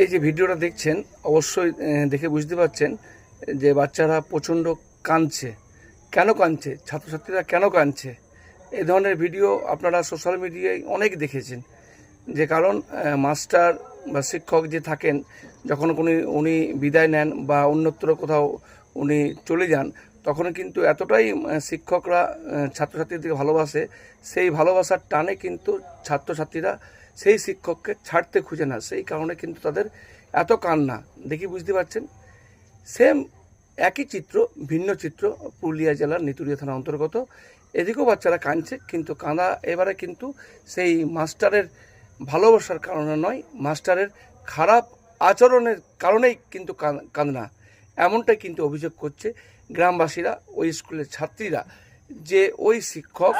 এই যে ভিডিওটা দেখছেন, অবশ্যই দেখে বুঝতে পারছেন যে বাচ্চারা প্রচণ্ড কাঁদছে। কেন কাঁদছে? ছাত্রছাত্রীরা কেন কাঁদছে? এ ধরনের ভিডিও আপনারা সোশ্যাল মিডিয়ায় অনেক দেখেছেন। যে কারণ মাস্টার বা শিক্ষক যে থাকেন, যখন উনি উনি বিদায় নেন বা অন্যত্র কোথাও উনি চলে যান, তখন কিন্তু এতটাই শিক্ষকরা ছাত্রছাত্রীদেরকে ভালোবাসে, সেই ভালোবাসার টানে কিন্তু ছাত্রছাত্রীরা সেই শিক্ষককে ছাড়তে খুঁজে না। সেই কারণে কিন্তু তাদের এত কান্না। দেখি বুঝতে পারছেন? সেম একই চিত্র, ভিন্ন চিত্র পুরুলিয়া জেলার নিতুড়িয়া থানা অন্তর্গত। এদিকেও বাচ্চারা কাঁদছে, কিন্তু কাঁদা এবারে কিন্তু সেই মাস্টারের ভালোবাসার কারণে নয়, মাস্টারের খারাপ আচরণের কারণেই কিন্তু কান- কান্না এমনটাই কিন্তু অভিযোগ করছে গ্রামবাসীরা, ওই স্কুলের ছাত্রীরা। যে ওই শিক্ষক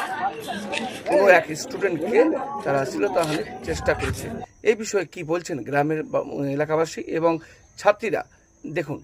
কোনো এক স্টুডেন্টকে তারা শ্লীলতাহানির চেষ্টা করেছে। এই বিষয়ে কি বলছেন গ্রামের এলাকাবাসী এবং ছাত্রীরা? দেখুন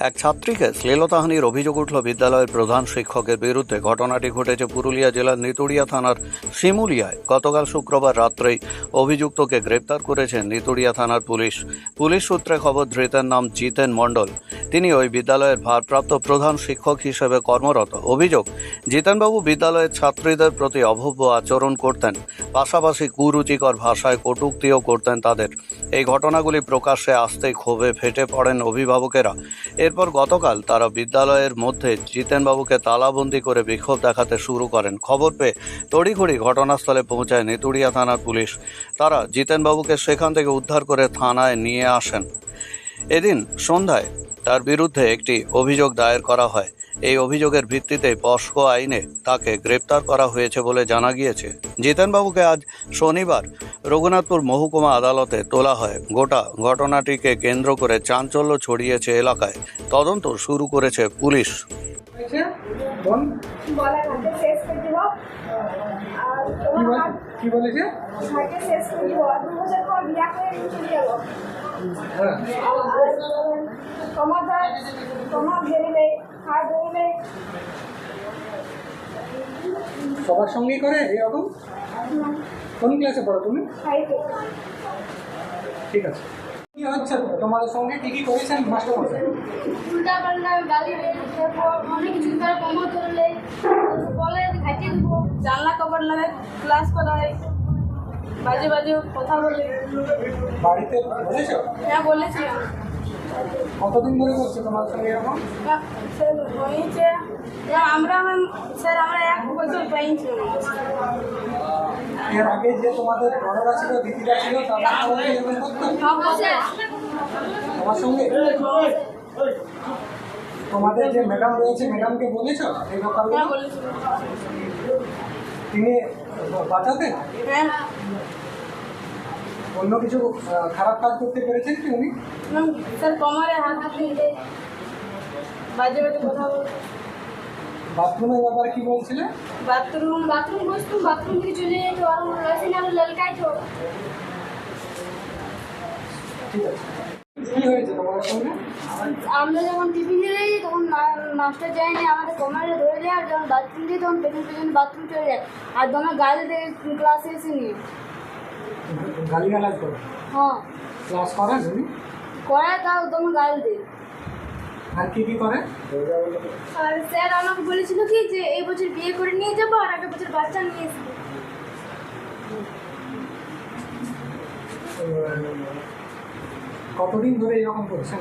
এক ছাত্রীকে শ্লীলতাহানির অভিযোগ উঠল বিদ্যালয়ের প্রধান শিক্ষকের বিরুদ্ধে। ঘটনাটি ঘটেছে পুরুলিয়া জেলার নিতুড়িয়া থানার শিমুলিয়ায়। গতকাল শুক্রবার রাত্রেই অভিযুক্তকে গ্রেপ্তার করেছেন নিতুড়িয়া থানার পুলিশ। পুলিশ সূত্রে খবর, ধৃতের নাম জিতেন মণ্ডল। তিনি ওই বিদ্যালয়ের ভারপ্রাপ্ত প্রধান শিক্ষক হিসেবে কর্মরত। অভিযোগ, জিতেনবাবু বিদ্যালয়ের ছাত্রীদের প্রতি অভব্য আচরণ করতেন, পাশাপাশি কুরুচিকর ভাষায় কটূক্তিও করতেন তাদের। এই ঘটনাগুলি প্রকাশ্যে আসতেই ক্ষোভে ফেটে পড়েন অভিভাবকেরা। এরপর গতকাল তারা বিদ্যালয়ের মধ্যে জিতেনবাবুকে তালাবন্দি করে বিক্ষোভ দেখাতে শুরু করেন। খবর পেয়ে তড়িঘড়ি ঘটনাস্থলে পৌঁছায় নেতুড়িয়া থানার পুলিশ। তারা জিতেনবাবুকে সেখান থেকে উদ্ধার করে থানায় নিয়ে আসেন। এদিন সন্ধ্যায় তার বিরুদ্ধে একটি অভিযোগ দায়ের করা হয়। এই অভিযোগের ভিত্তিতে পস্কো আইনে তাকে গ্রেপ্তার করা হয়েছে বলে জানা গিয়েছে। জিতেনবাবুকে আজ শনিবার রঘুনাথপুর মহকুমা আদালতে তোলা হয়। গোটা ঘটনাটিকে কেন্দ্র করে চাঞ্চল্য ছড়িয়েছে এলাকায়। তদন্ত শুরু করেছে পুলিশ। সবার সঙ্গেই করে এরকম কোন ক্লাসে পড়ো তুমি? ঠিক আছে। কি হচ্ছে? তোমাদের সঙ্গে কি কি করেছেন মাস্টার মশাই? উল্টা পাল্টা গালি তারপর অনেক কিছু করে কমর ধরলে বলে ঘাটে দেবো জানলা কভার লাগে ক্লাস করায় বাজে বাজে কথা বলে। বাড়িতে বলেছ? হ্যাঁ বলেছিলাম কতদিন ধরে করছে তোমার সঙ্গে এরকম? স্যার হয়েছে আমরা স্যার আমরা এক বছর পেয়েছি এর আগে যে তোমাদের বড়রা ছিল দিদিরা ছিল তারা এরকম করতো? তোমার সঙ্গে? তোমাদের যে ম্যাডাম রয়েছে ম্যাডামকে বলেছ এই হ্যাঁ বলেছিল তিনি বাঁচাতেন? হ্যাঁ। অন্য কিছু খারাপ কাজ করতে পেরেছেন কি উনি? স্যার কমারে হাত দিলে বাজে বাজে কথা বলতো। বাথরুমের ব্যাপারে কি বলছিলে বাথরুম বাথরুম বসতো বাথরুম থেকে চলে যেত আর রসিন আরও ললকাইতো ঠিক আছে। কি হয়েছে তোমার সঙ্গে? আমরা যখন টিফিন দিই তখন মাস্টার যায়নি আমাদের কমারে ধরে যায় আর যখন বাথরুম দিই তখন পেছন পেছন বাথরুম চলে যায়। আর তোমার গাড়ি ক্লাসে এসে নিয়ে গালি গালাজ করে। হ্যাঁ। ক্লাস করেন উনি করে তাও তোমার গাড়ি দিয়ে। আর কি কি করে? আর স্যার আমাকে বলেছিল কি যে এই বছর বিয়ে করে নিয়ে যাব আর আগের বছর বাচ্চা নিয়ে আসব। কতদিন ধরে এরকম করছেন?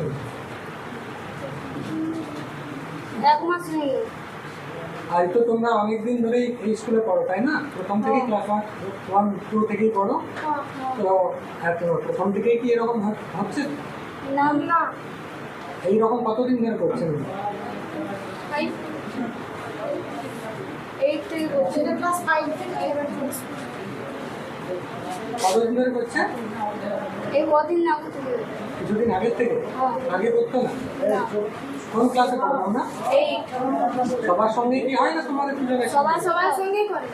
এক মাস হয়ে গেল। আর তো তোমরা অনেকদিন ধরেই এই স্কুলে পড়ো তাই না? প্রথম থেকেই ক্লাস ওয়ান ওয়ান টু থেকেই পড়ো? হ্যাঁ, হ্যাঁ। তো এত প্রথম থেকেই কি এরকম হ- হচ্ছে না। না এইরকম কতদিন ধরে করছেন? এইট থেকে করছে। ক্লাস ফাইভ থেকে কতদিন ধরে করছে? এই কদিন না কিছুদিন আগের থেকে? হ্যাঁ। আগে করতো না? না। কোন ক্লাসে পড়ো আমরা সবার সঙ্গে কি হয় না তোমাদের সবার সঙ্গেই করে।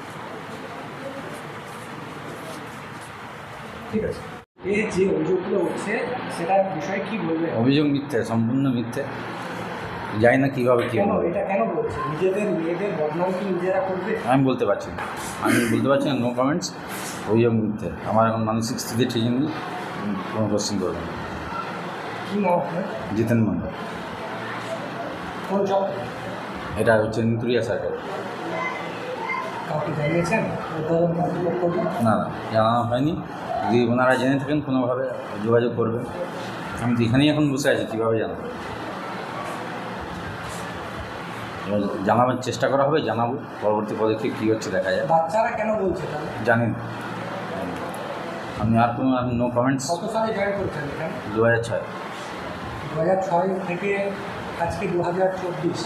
ঠিক আছে। এই যে অভিযোগগুলো উঠছে সেটার বিষয়ে কি বলবে? অভিযোগ মিথ্যে সম্পূর্ণ মিথ্যে। জানি না কীভাবে কী কেন হবে। এটা কেন বলছে নিজেদের মেয়েদের বদনাম কি নিজেরা করবে? আমি বলতে পারছি না। আমি বলতে পারছি না নো কমেন্টস অভিযোগ মিথ্যে আমার এখন মানসিক স্থিতি ঠিক নেই কোনো কোশ্চেন করবে না। কি নাম আপনার? জিতেন মন্ডল কোন জব এটা হচ্ছে নিতুরিয়া সার্কেল কাউকে জানিয়েছেন? উদ্বোধন কর্তৃপক্ষ না না জানানো হয়নি। যদি ওনারা জেনে থাকেন কোনোভাবে যোগাযোগ করবেন। আমি তো এখানেই এখন বসে আছি কীভাবে জানাব? জানাবার চেষ্টা করা হবে জানাব। পরবর্তী পদক্ষেপ কী হচ্ছে দেখা যায় বাচ্চারা কেন বলছে তাহলে জানি না। আমি আর কোনো আমি নো কমেন্টস কত সালে জয়েন করেছেন দু হাজার ছয়। দু হাজার ছয় থেকে আজকে দু হাজার চব্বিশ।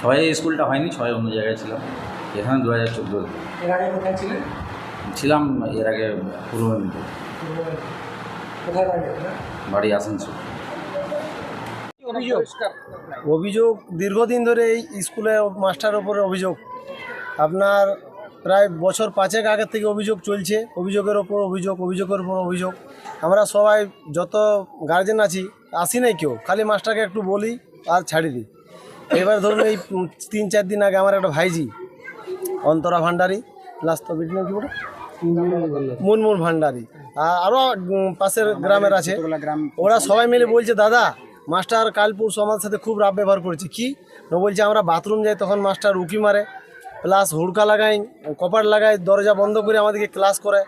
ছয়ে স্কুলটা হয়নি ছয় অন্য জায়গায় ছিলাম। এখানে দু হাজার চোদ্দ। এর আগে কোথায় ছিলেন? ছিলাম এর আগে পূর্ব মেদিনীপুর। কোথায় বাড়ি আসানসোল। অভিযোগ? অভিযোগ দীর্ঘদিন ধরে এই স্কুলে মাস্টার ওপরে অভিযোগ। আপনার প্রায় বছর পাঁচেক আগের থেকে অভিযোগ চলছে। অভিযোগের ওপর অভিযোগ অভিযোগের ওপর অভিযোগ। আমরা সবাই যত গার্জেন আছি আসি নাই কেউ। খালি মাস্টারকে একটু বলি আর ছাড়ি দিই। এবার ধরুন এই তিন চার দিন আগে আমার একটা ভাইজি অন্তরা ভান্ডারি লাস্ট তো কি বলে? মুনমুন ভান্ডারি আর আরও পাশের গ্রামের আছে। ওরা সবাই মিলে বলছে দাদা মাস্টার কালপুর আমাদের সাথে খুব রাব ব্যবহার করেছে। কি? ও বলছে, আমরা বাথরুম যাই, তখন মাস্টার উকি মারে, প্লাস হুড়কা লাগাই, কপাট লাগাই, দরজা বন্ধ করে আমাদেরকে ক্লাস করে।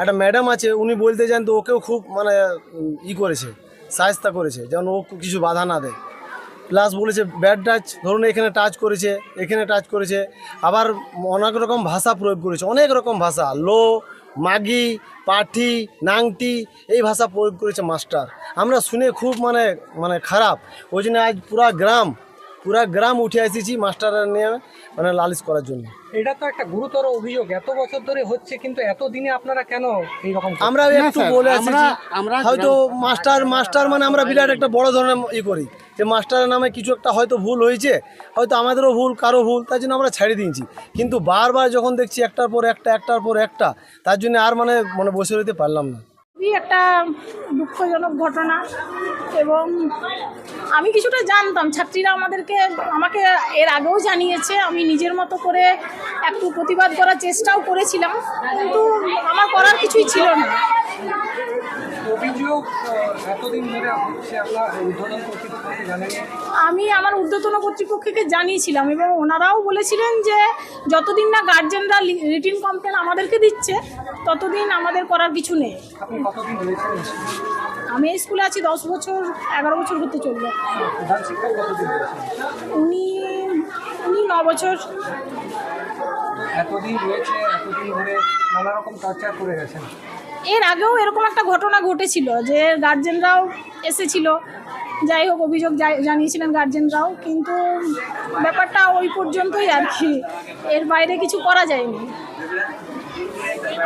একটা ম্যাডাম আছে, উনি বলতে যান তো ওকেও খুব মানে ই করেছে সাহস্তা করেছে, যেন ও কিছু বাধা না দেয়। প্লাস বলেছে ব্যাড টাচ ধরুন এখানে টাচ করেছে এখানে টাচ করেছে আবার অনেক রকম ভাষা প্রয়োগ করেছে অনেক রকম ভাষা লো মাগি পাঠি নাংটি এই ভাষা প্রয়োগ করেছে মাস্টার আমরা শুনে খুব মানে মানে খারাপ ওই জন্য আজ পুরা গ্রাম পুরা গ্রাম উঠে এসেছি মাস্টারের নিয়ে মানে লালিশ করার জন্য। এটা তো একটা গুরুতর অভিযোগ এত বছর ধরে হচ্ছে কিন্তু এত দিনে আপনারা কেন এইরকম? আমরা একটু বলে এসেছি হয়তো মাস্টার মাস্টার মানে আমরা বিরাট একটা বড় ধরনের ই করি। যে মাস্টারের নামে কিছু একটা হয়তো ভুল হয়েছে, হয়তো আমাদেরও ভুল কারও ভুল, তার জন্য আমরা ছেড়ে দিয়েছি। কিন্তু বারবার যখন দেখছি একটার পর একটা, একটার পর একটা, তার জন্য আর মানে মানে বসে রইতে পারলাম না। একটা দুঃখজনক ঘটনা এবং আমি কিছুটা জানতাম, ছাত্রীরা আমাদেরকে, আমাকে এর আগেও জানিয়েছে, আমি নিজের মতো করে একটু প্রতিবাদ করার চেষ্টাও করেছিলাম, কিন্তু আমার করার কিছুই ছিল না। অভিযোগ এতদিন ধরে হচ্ছে আপনার উদ্বোধন কর্তৃপক্ষকে জানেন আমি আমার ঊর্ধ্বতন কর্তৃপক্ষকে জানিয়েছিলাম এবং ওনারাও বলেছিলেন যে যতদিন না গার্জেনরা রিটিন কমপ্লেন আমাদেরকে দিচ্ছে ততদিন আমাদের করার কিছু নেই। আপনি কতদিন রয়েছেন আমি এই স্কুলে আছি দশ বছর এগারো বছর হতে চলবে উনি উনি ন বছর। এতদিন রয়েছে এতদিন ধরে নানা রকম টর্চার করে গেছেন। এর আগেও এরকম একটা ঘটনা ঘটেছিল যে গার্জেনরাও এসেছিল। যাই হোক, অভিযোগ জানিয়েছিলেন গার্জেনরাও কিন্তু ব্যাপারটা ওই পর্যন্তই আর কি। এর বাইরে কিছু করা যায়নি।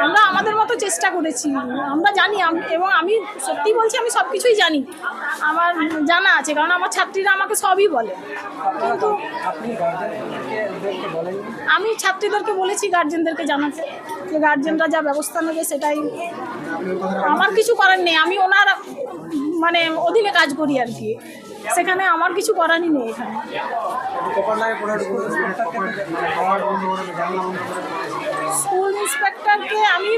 আমরা আমাদের মতো চেষ্টা করেছি। আমরা জানি এবং আমি সত্যি বলছি, আমি সব কিছুই জানি। আমার জানা আছে, কারণ আমার ছাত্রীরা আমাকে সবই বলে। কিন্তু আমি ছাত্রীদেরকে বলেছি গার্জেনদেরকে জানাতে, যে গার্জেনরা যা ব্যবস্থা নেবে সেটাই। আমার কিছু করার নেই, আমি ওনার মানে অধীনে কাজ করি আর কি। সেখানে আমার কিছু করারই নেই এখানে। স্কুল ইন্সপেক্টরকে আমি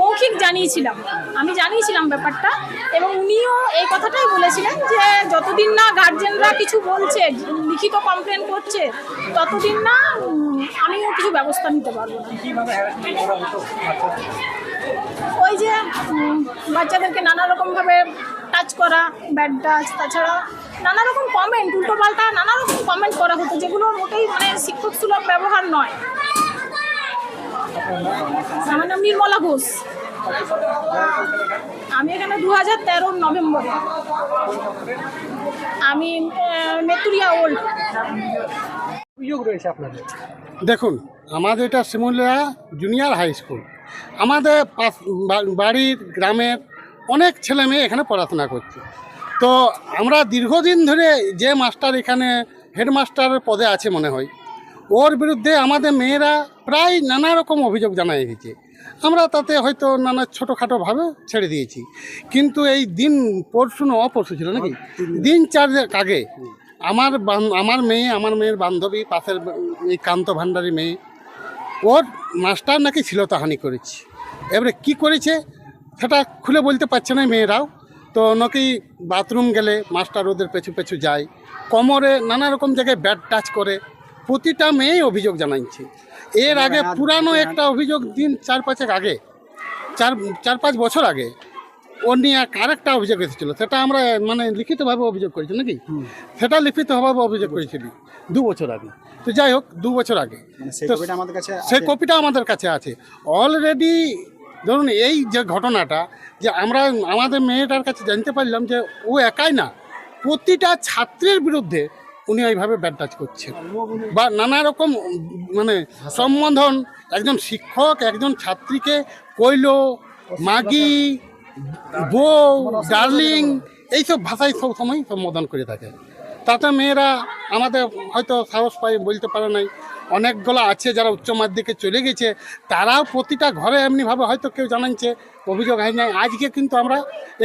মৌখিক জানিয়েছিলাম। আমি জানিয়েছিলাম ব্যাপারটা, এবং উনিও এই কথাটাই বলেছিলেন যে, যতদিন না গার্জেনরা কিছু বলছে, লিখিত কমপ্লেন করছে, ততদিন না আমিও কিছু ব্যবস্থা নিতে পারব না? ওই যে বাচ্চাদেরকে নানা রকমভাবে টাচ করা ব্যাড টাচ তাছাড়া নানা রকম কমেন্ট উল্টো পাল্টা নানা রকম কমেন্ট করা হতো, যেগুলো মোটেই মানে শিক্ষক সুলভ ব্যবহার নয়। আমার নাম নির্মলা ঘোষ। আমি এখানে দু হাজার তেরোর নভেম্বরে। আমি মেতুরিয়া ওল্ড। অভিযোগ রয়েছে আপনাদের? দেখুন আমাদের এটা শিমুলিয়া জুনিয়র হাই স্কুল আমাদের পাশ বাড়ির গ্রামের অনেক ছেলে মেয়ে এখানে পড়াশোনা করছে। তো আমরা দীর্ঘদিন ধরে যে মাস্টার এখানে হেডমাস্টারের পদে আছে মনে হয় ওর বিরুদ্ধে আমাদের মেয়েরা প্রায় নানা রকম অভিযোগ জানাই হয়েছে আমরা তাতে হয়তো নানা ছোটোখাটোভাবে ছেড়ে দিয়েছি। কিন্তু এই দিন পরশু না অপরশু ছিল নাকি? দিন। চার আগে আমার আমার মেয়ে আমার মেয়ের বান্ধবী পাশের এই কান্ত ভান্ডারী মেয়ে ওর মাস্টার নাকি শ্লীলতাহানি করেছে। এবারে কি করেছে সেটা খুলে বলতে পারছে না মেয়েরাও। তো তো নাকি বাথরুম গেলে মাস্টার ওদের পেছু পেছু যায় কোমরে নানা রকম জায়গায় ব্যাট টাচ করে প্রতিটা মেয়েই অভিযোগ জানাইছে। এর আগে পুরানো একটা অভিযোগ দিন চার পাঁচেক আগে চার চার পাঁচ বছর আগে ও নিয়ে এক আরেকটা অভিযোগ এসেছিল। সেটা আমরা মানে লিখিতভাবে অভিযোগ করেছি নাকি? সেটা লিখিতভাবে অভিযোগ করেছিলি। দু বছর আগে। তো যাই হোক দু বছর আগে। সেই কপিটা আমাদের কাছে আছে। অলরেডি ধরুন এই যে ঘটনাটা যে আমরা আমাদের মেয়েটার কাছে জানতে পারলাম যে ও একাই না প্রতিটা ছাত্রের বিরুদ্ধে উনি এইভাবে ব্যাড টাচ করছেন। বা নানা রকম মানে সম্বোধন একজন শিক্ষক একজন ছাত্রীকে কইল মাগি বউ, ডার্লিং, এইসব ভাষায় সব সময় সম্বোধন করে থাকে। তাতে মেয়েরা আমাদের হয়তো সাহস পাই বলতে পারে নাই। অনেকগুলো আছে যারা উচ্চ মাধ্যমিকে চলে গেছে, তারাও প্রতিটা ঘরে এমনিভাবে হয়তো কেউ জানাচ্ছে অভিযোগ হয় নাই। আজকে কিন্তু আমরা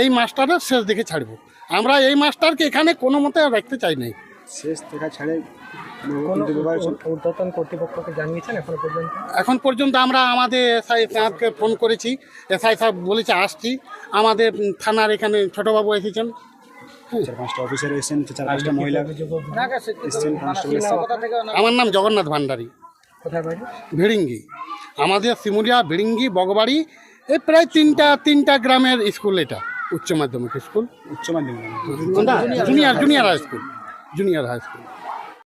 এই মাস্টারের শেষ দেখে ছাড়বো। আমরা এই মাস্টারকে এখানে কোনো মতে রাখতে চাই নাই। শেষ দেখা ছাড়ে ঊর্ধ্বতন কর্তৃপক্ষকে জানিয়েছেন এখন পর্যন্ত? এখন পর্যন্ত আমরা আমাদের এসআই সাহেবকে ফোন করেছি। এসআই সাহেব বলেছে আসছি। আমাদের থানার এখানে ছোটবাবু এসেছেন। এসেছেন আমার নাম জগন্নাথ ভান্ডারী। ভিড়িঙ্গি। আমাদের শিমুলিয়া ভিড়িঙ্গি বগবাড়ি এই প্রায় তিনটা তিনটা গ্রামের স্কুল এটা উচ্চ মাধ্যমিক স্কুল উচ্চ মাধ্যমিক। Junior junior high school junior high school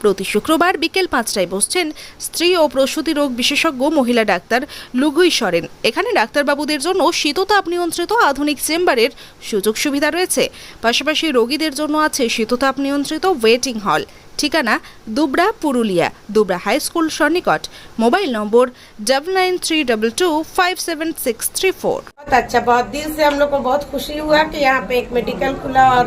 প্রতি শুক্রবার বিকেল পাঁচটায় বসছেন স্ত্রী ও প্রসূতি রোগ বিশেষজ্ঞ মহিলা ডাক্তার লুগুই সরেন এখানে ডাক্তারবাবুদের জন্য শীততাপ নিয়ন্ত্রিত আধুনিক চেম্বারের সুযোগ সুবিধা রয়েছে পাশাপাশি রোগীদের জন্য আছে শীততাপ নিয়ন্ত্রিত ওয়েটিং হল ঠিকানা Dubra Purulia Dubra high school সন্নিকট mobile number double nine three double two five seven six three four बहुत अच्छा बहुत दिल से हम लोग को बहुत खुशी हुआ कि यहाँ पे एक मेडिकल खुला और